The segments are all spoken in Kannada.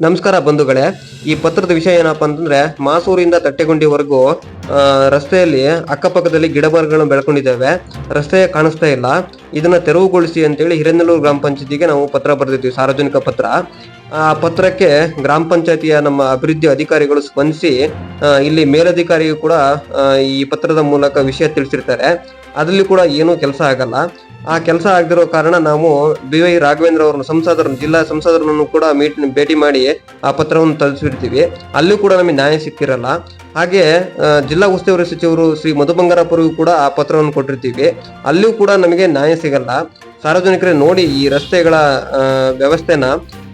ನಮಸ್ಕಾರ ಬಂಧುಗಳೇ, ಈ ಪತ್ರದ ವಿಷಯ ಏನಪ್ಪಾ ಅಂತಂದ್ರೆ, ಮಾಸೂರಿಂದ ತಟ್ಟೆಗುಂಡಿವರೆಗೂ ರಸ್ತೆಯಲ್ಲಿ ಅಕ್ಕಪಕ್ಕದಲ್ಲಿ ಗಿಡ ಮರಗಳನ್ನು ಬೆಳ್ಕೊಂಡಿದ್ದಾವೆ. ರಸ್ತೆ ಕಾಣಿಸ್ತಾ ಇಲ್ಲ. ಇದನ್ನ ತೆರವುಗೊಳಿಸಿ ಅಂತೇಳಿ ಹಿರೇನಲ್ಲೂರು ಗ್ರಾಮ ಪಂಚಾಯತಿಗೆ ನಾವು ಪತ್ರ ಬರೆದಿದ್ವಿ ಸಾರ್ವಜನಿಕ ಪತ್ರ. ಆ ಪತ್ರಕ್ಕೆ ಗ್ರಾಮ ಪಂಚಾಯತಿಯ ನಮ್ಮ ಅಭಿವೃದ್ಧಿ ಅಧಿಕಾರಿಗಳು ಸ್ಪಂದಿಸಿ ಇಲ್ಲಿ ಮೇಲಧಿಕಾರಿಗೂ ಕೂಡ ಈ ಪತ್ರದ ಮೂಲಕ ವಿಷಯ ತಿಳಿಸಿರ್ತಾರೆ. ಅದರಲ್ಲಿ ಕೂಡ ಏನೂ ಕೆಲಸ ಆಗಲ್ಲ. ಆ ಕೆಲಸ ಆಗದಿರೋ ಕಾರಣ ನಾವು ಬಿ ವೈ ರಾಘವೇಂದ್ರ ಅವರನ್ನು ಸಂಸದರನ್ನು ಜಿಲ್ಲಾ ಸಂಸದರನ್ನು ಕೂಡ ಮೀಟ್, ಭೇಟಿ ಮಾಡಿ ಆ ಪತ್ರವನ್ನು ತಲುಪಿಸಿರ್ತೀವಿ ಅಲ್ಲೂ ಕೂಡ ನಮಗೆ ನ್ಯಾಯ ಸಿಕ್ಕಿರಲ್ಲ. ಹಾಗೆ ಜಿಲ್ಲಾ ಉಸ್ತುವಾರಿ ಸಚಿವರು ಶ್ರೀ ಮಧು ಬಂಗಾರಪ್ಪರಿಗೂ ಕೂಡ ಆ ಪತ್ರವನ್ನು ಕೊಟ್ಟಿರ್ತೀವಿ. ಅಲ್ಲೂ ಕೂಡ ನಮಗೆ ನ್ಯಾಯ ಸಿಗಲ್ಲ. ಸಾರ್ವಜನಿಕರೇ ನೋಡಿ ಈ ರಸ್ತೆಗಳ ವ್ಯವಸ್ಥೆನ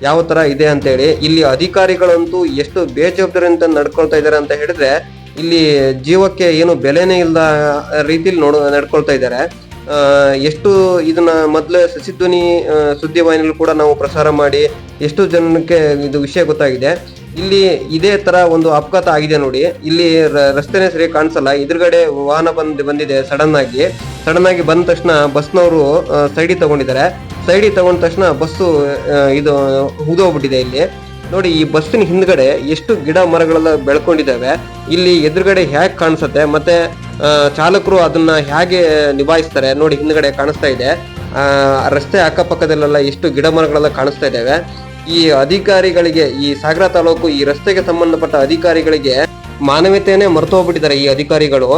ಯಾವ ತರ ಇದೆ ಅಂತೇಳಿ. ಇಲ್ಲಿ ಅಧಿಕಾರಿಗಳಂತೂ ಎಷ್ಟು ಬೇಜವಾಬ್ದಾರಿಯಿಂದ ನಡ್ಕೊಳ್ತಾ ಇದ್ದಾರೆ ಅಂತ ಹೇಳಿದ್ರೆ, ಇಲ್ಲಿ ಜೀವಕ್ಕೆ ಏನು ಬೆಲೆನೇ ಇಲ್ಲದ ರೀತಿಲಿ ನೋಡ, ನಡ್ಕೊಳ್ತಾ ಇದ್ದಾರೆ. ಎಷ್ಟು ಇದನ್ನ ಮೊದಲೇ ಸಸಿಧ್ವನಿ ಸುದ್ದಿ ಸುದ್ದಿವಾಹಿನಿಯಲ್ಲಿ ಕೂಡ ನಾವು ಪ್ರಸಾರ ಮಾಡಿ ಎಷ್ಟು ಜನಕ್ಕೆ ಇದು ವಿಷಯ ಗೊತ್ತಾಗಿದೆ. ಇಲ್ಲಿ ಇದೇ ತರ ಒಂದು ಅಪಘಾತ ಆಗಿದೆ ನೋಡಿ. ಇಲ್ಲಿ ರಸ್ತೆನೇ ಸರಿ ಕಾಣಿಸಲ್ಲ. ಎದುರುಗಡೆ ವಾಹನ ಬಂದ್, ಬಂದಿದೆ ಸಡನ್ ಆಗಿ. ಸಡನ್ ಆಗಿ ಬಂದ ತಕ್ಷಣ ಬಸ್ನವರು ಸೈಡಿಗೆ ತಗೊಂಡಿದ್ದಾರೆ. ಸೈಡಿಗೆ ತಗೊಂಡ ತಕ್ಷಣ ಬಸ್ಸು ಇದು, ಉದೋಗ್ಬಿಟ್ಟಿದೆ ಇಲ್ಲಿ. ನೋಡಿ, ಈ ಬಸ್ಸಿನ ಹಿಂದ್ಗಡೆ ಎಷ್ಟು ಗಿಡ ಮರಗಳೆಲ್ಲ ಬೆಳ್ಕೊಂಡಿದ್ದಾವೆ. ಇಲ್ಲಿ ಎದುರುಗಡೆ ಹೇಗೆ ಕಾಣಿಸುತ್ತೆ, ಮತ್ತೆ ಚಾಲಕರು ಅದನ್ನ ಹೇಗೆ ನಿಭಾಯಿಸ್ತಾರೆ. ನೋಡಿ, ಹಿಂದ್ಗಡೆ ಕಾಣಿಸ್ತಾ ಇದೆ. ರಸ್ತೆ ಅಕ್ಕಪಕ್ಕದಲ್ಲೆಲ್ಲ ಎಷ್ಟು ಗಿಡ ಮರಗಳೆಲ್ಲ ಕಾಣಿಸ್ತಾ ಇದ್ದಾವೆ. ಈ ಅಧಿಕಾರಿಗಳಿಗೆ, ಈ ಸಾಗರ ತಾಲೂಕು ಈ ರಸ್ತೆಗೆ ಸಂಬಂಧಪಟ್ಟ ಅಧಿಕಾರಿಗಳಿಗೆ ಮಾನವೀಯತೆಯನ್ನೇ ಮರೆತು ಹೋಗ್ಬಿಟ್ಟಿದ್ದಾರೆ ಈ ಅಧಿಕಾರಿಗಳು.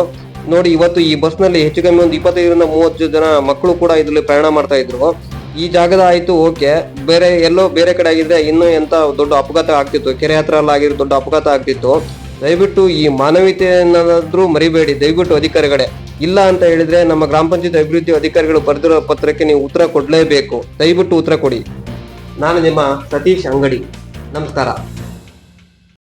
ನೋಡಿ, ಇವತ್ತು ಈ ಬಸ್ನಲ್ಲಿ ಹೆಚ್ಚು ಕಮ್ಮಿ ಒಂದು ಇಪ್ಪತ್ತೈದರಿಂದ ಮೂವತ್ತು ಜನ ಮಕ್ಕಳು ಕೂಡ ಇದರಲ್ಲಿ ಪ್ರಯಾಣ ಮಾಡ್ತಾ ಇದ್ರು. ಈ ಜಾಗದ ಆಯ್ತು, ಓಕೆ. ಬೇರೆ ಎಲ್ಲೋ ಬೇರೆ ಕಡೆ ಆಗಿದ್ರೆ ಇನ್ನೂ ಎಂತ ದೊಡ್ಡ ಅಪಘಾತ ಆಗ್ತಿತ್ತು. ಕೆರೆ ಹತ್ರ ಎಲ್ಲ ಆಗಿರೋ ದೊಡ್ಡ ಅಪಘಾತ ಆಗ್ತಿತ್ತು. ದಯವಿಟ್ಟು ಈ ಮಾನವೀಯತೆಯನ್ನಾದ್ರೂ ಮರಿಬೇಡಿ. ದಯವಿಟ್ಟು ಅಧಿಕಾರಿಗಳೇ. ಇಲ್ಲ ಅಂತ ಹೇಳಿದ್ರೆ ನಮ್ಮ ಗ್ರಾಮ ಪಂಚಾಯತ್ ಅಭಿವೃದ್ಧಿ ಅಧಿಕಾರಿಗಳು ಬರೆದಿರೋ ಪತ್ರಕ್ಕೆ ನೀವು ಉತ್ತರ ಕೊಡಲೇಬೇಕು. ದಯವಿಟ್ಟು ಉತ್ತರ ಕೊಡಿ. ನಾನು ನಿಮ್ಮ ಸತೀಶ್ ಅಂಗಡಿ. ನಮಸ್ಕಾರ.